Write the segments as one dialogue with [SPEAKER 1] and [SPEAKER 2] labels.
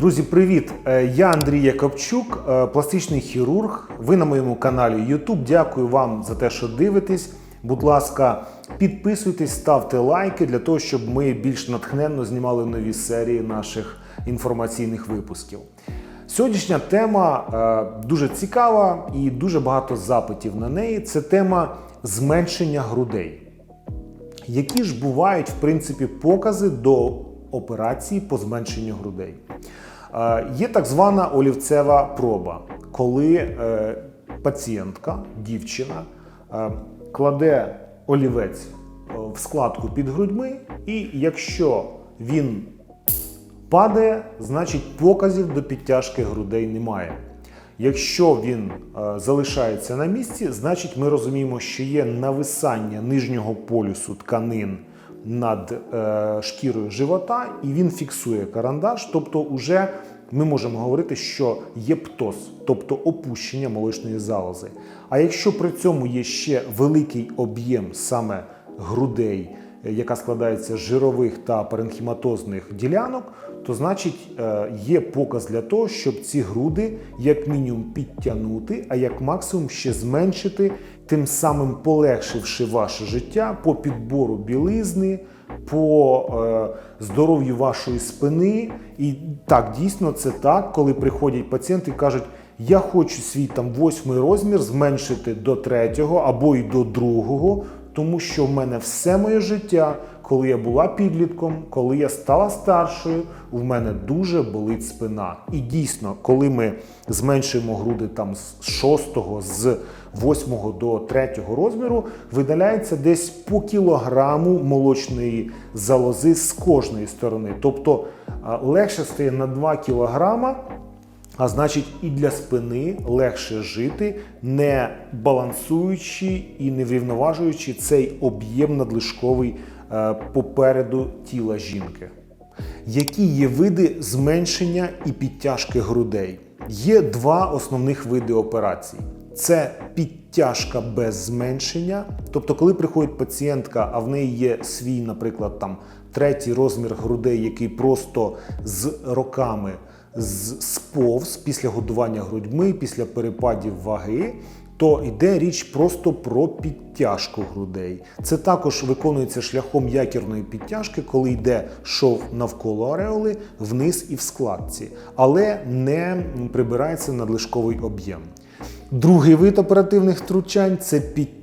[SPEAKER 1] Друзі, привіт! Е, Я Андрій Якобчук, е, пластичний хірург. Ви на моєму каналі YouTube. Дякую вам за те, що дивитесь. Будь ласка, підписуйтесь, ставте лайки для того, щоб ми більш натхненно знімали нові серії наших інформаційних випусків. Сьогоднішня тема е, дуже цікава і дуже багато запитів на неї. Це тема зменшення грудей. Які ж бувають в принципі покази до операції по зменшенню грудей? Е, Є так звана олівцева проба, коли е, пацієнтка, дівчина, е, кладе олівець в складку під грудьми, і якщо він падає, значить показів до підтяжки грудей немає. Якщо він залишається на місці, значить ми розуміємо, що є нависання нижнього полюсу тканин над е, шкірою живота, і він фіксує карандаш. Тобто, уже ми можемо говорити, що є птоз, тобто опущення молочної залози. А якщо при цьому є ще великий об'єм саме грудей, яка складається з жирових та паренхіматозних ділянок, то значить е, є показ для того, щоб ці груди як мінімум підтягнути, а як максимум ще зменшити, тим самим полегшивши ваше життя по підбору білизни, по е, здоров'ю вашої спини. І так, дійсно, це так, коли приходять пацієнти і кажуть, я хочу свій там восьмий розмір зменшити до третього або й до другого, тому що в мене все моє життя, коли я була підлітком, коли я стала старшою, в мене дуже болить спина. І дійсно, коли ми зменшуємо груди там з 6, з 8 до 3 розміру, видаляється десь по кілограму молочної залози з кожної сторони. Тобто легше стає на 2 кілограма. А значить, і для спини легше жити, не балансуючи і не врівноважуючи цей об'єм надлишковий е, попереду тіла жінки. Які є види зменшення і підтяжки грудей? Є два основних види операцій: це підтяжка без зменшення. Тобто, коли приходить пацієнтка, а в неї є свій, наприклад, там третій розмір грудей, який просто з роками сповз після годування грудьми, після перепадів ваги, то йде річ просто про підтяжку грудей. Це також виконується шляхом якірної підтяжки, коли йде шов навколо ареоли, вниз і в складці, але не прибирається надлишковий об'єм. Другий вид оперативних втручань це підтяжка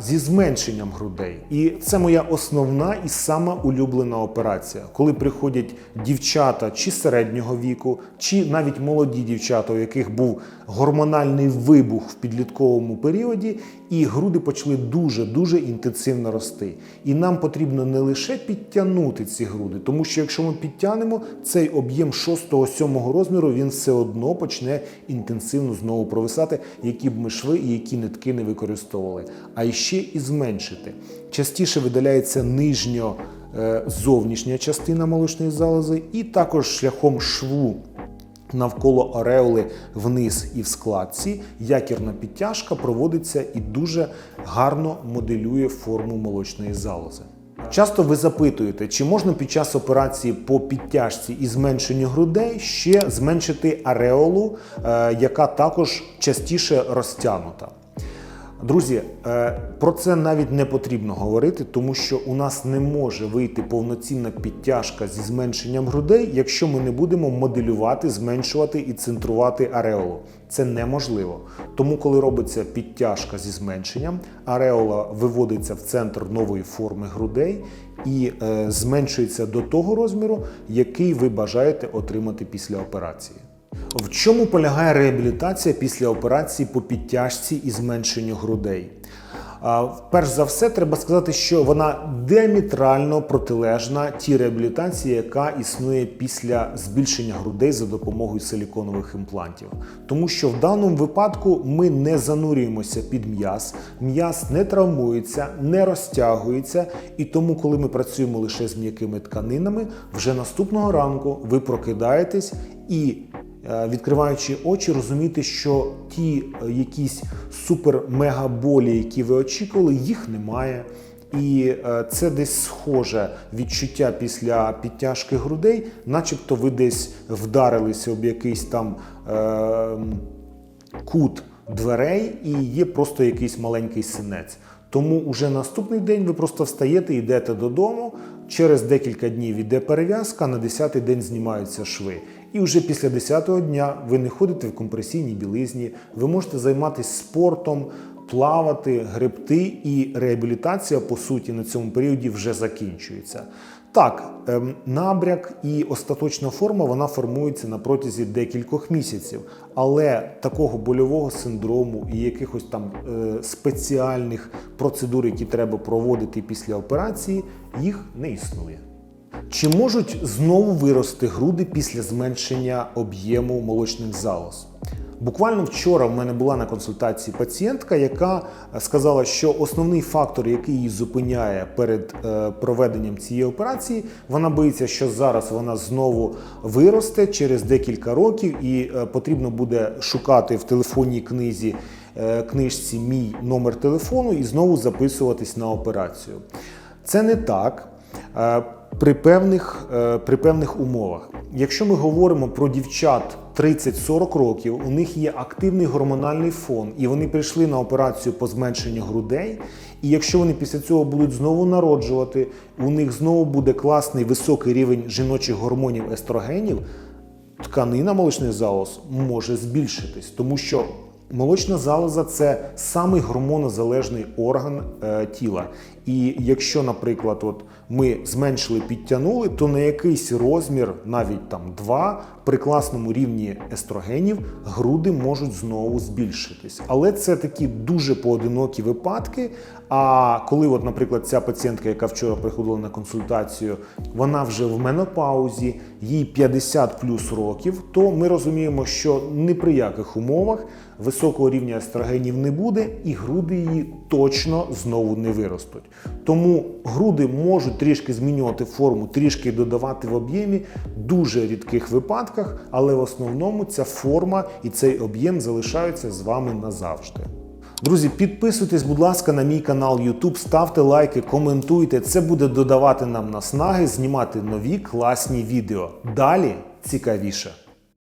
[SPEAKER 1] зі зменшенням грудей. І це моя основна і сама улюблена операція, коли приходять дівчата чи середнього віку, чи навіть молоді дівчата, у яких був гормональний вибух в підлітковому періоді, і груди почали дуже дуже інтенсивно рости. І нам потрібно не лише підтягнути ці груди, тому що якщо ми підтягнемо цей об'єм 6-7 розміру, він все одно почне інтенсивно знову провисати, які б ми шви і які нитки не використовували. А ще і зменшити. Частіше видаляється нижньо е, зовнішня частина молочної залози, і також шляхом шву навколо ореоли вниз і в складці якірна підтяжка проводиться і дуже гарно моделює форму молочної залози. Часто ви запитуєте, чи можна під час операції по підтяжці і зменшенню грудей ще зменшити ареолу, е, яка також частіше розтягнута. Друзі, е, про це навіть не потрібно говорити, тому що у нас не може вийти повноцінна підтяжка зі зменшенням грудей, якщо ми не будемо моделювати, зменшувати і центрувати ареолу. Це неможливо. Тому, коли робиться підтяжка зі зменшенням, ареола виводиться в центр нової форми грудей і е, зменшується до того розміру, який ви бажаєте отримати після операції. В чому полягає реабілітація після операції по підтяжці і зменшенню грудей? Перш за все, треба сказати, що вона діаметрально протилежна тій реабілітації, яка існує після збільшення грудей за допомогою силіконових імплантів. Тому що в даному випадку ми не занурюємося під м'яз, м'яз не травмується, не розтягується, і тому, коли ми працюємо лише з м'якими тканинами, вже наступного ранку ви прокидаєтесь і відкриваючи очі, розуміти, що ті е, якісь супер-мега болі, які ви очікували, їх немає. І е, це десь схоже відчуття після підтяжки грудей, начебто ви десь вдарилися об якийсь там е, кут дверей і є просто якийсь маленький синець. Тому уже наступний день ви просто встаєте, йдете додому. Через декілька днів іде перев'язка, на 10-й день знімаються шви. І вже після 10-го дня ви не ходите в компресійній білизні, ви можете займатися спортом, плавати, гребти, і реабілітація, по суті, на цьому періоді вже закінчується. Так, ем, набряк і остаточна форма вона формується на протязі декількох місяців, але такого больового синдрому і якихось там е, спеціальних процедур, які треба проводити після операції, їх не існує. Чи можуть знову вирости груди після зменшення об'єму молочних залоз? Буквально вчора в мене була на консультації пацієнтка, яка сказала, що основний фактор, який її зупиняє перед е, проведенням цієї операції, вона боїться, що зараз вона знову виросте через декілька років, і е, потрібно буде шукати в телефонній книзі е, книжці мій номер телефону і знову записуватись на операцію. Це не так. При певних, е, при певних умовах. Якщо ми говоримо про дівчат 30-40 років, у них є активний гормональний фон, і вони прийшли на операцію по зменшенню грудей. І якщо вони після цього будуть знову народжувати, у них знову буде класний високий рівень жіночих гормонів естрогенів, тканина молочних залоз може збільшитись, тому що молочна залоза це самий гормонозалежний орган е, тіла. І якщо, наприклад, от ми зменшили, підтягнули, то на якийсь розмір, навіть там два, при класному рівні естрогенів груди можуть знову збільшитись. Але це такі дуже поодинокі випадки. А коли, от, наприклад, ця пацієнтка, яка вчора приходила на консультацію, вона вже в менопаузі, їй 50 плюс років, то ми розуміємо, що ні при яких умовах високого рівня естрогенів не буде, і груди її точно знову не виростуть. Тому груди можуть трішки змінювати форму, трішки додавати в об'ємі дуже рідких випадках, але в основному ця форма і цей об'єм залишаються з вами назавжди. Друзі, підписуйтесь, будь ласка, на мій канал YouTube, ставте лайки, коментуйте. Це буде додавати нам наснаги знімати нові класні відео. Далі цікавіше.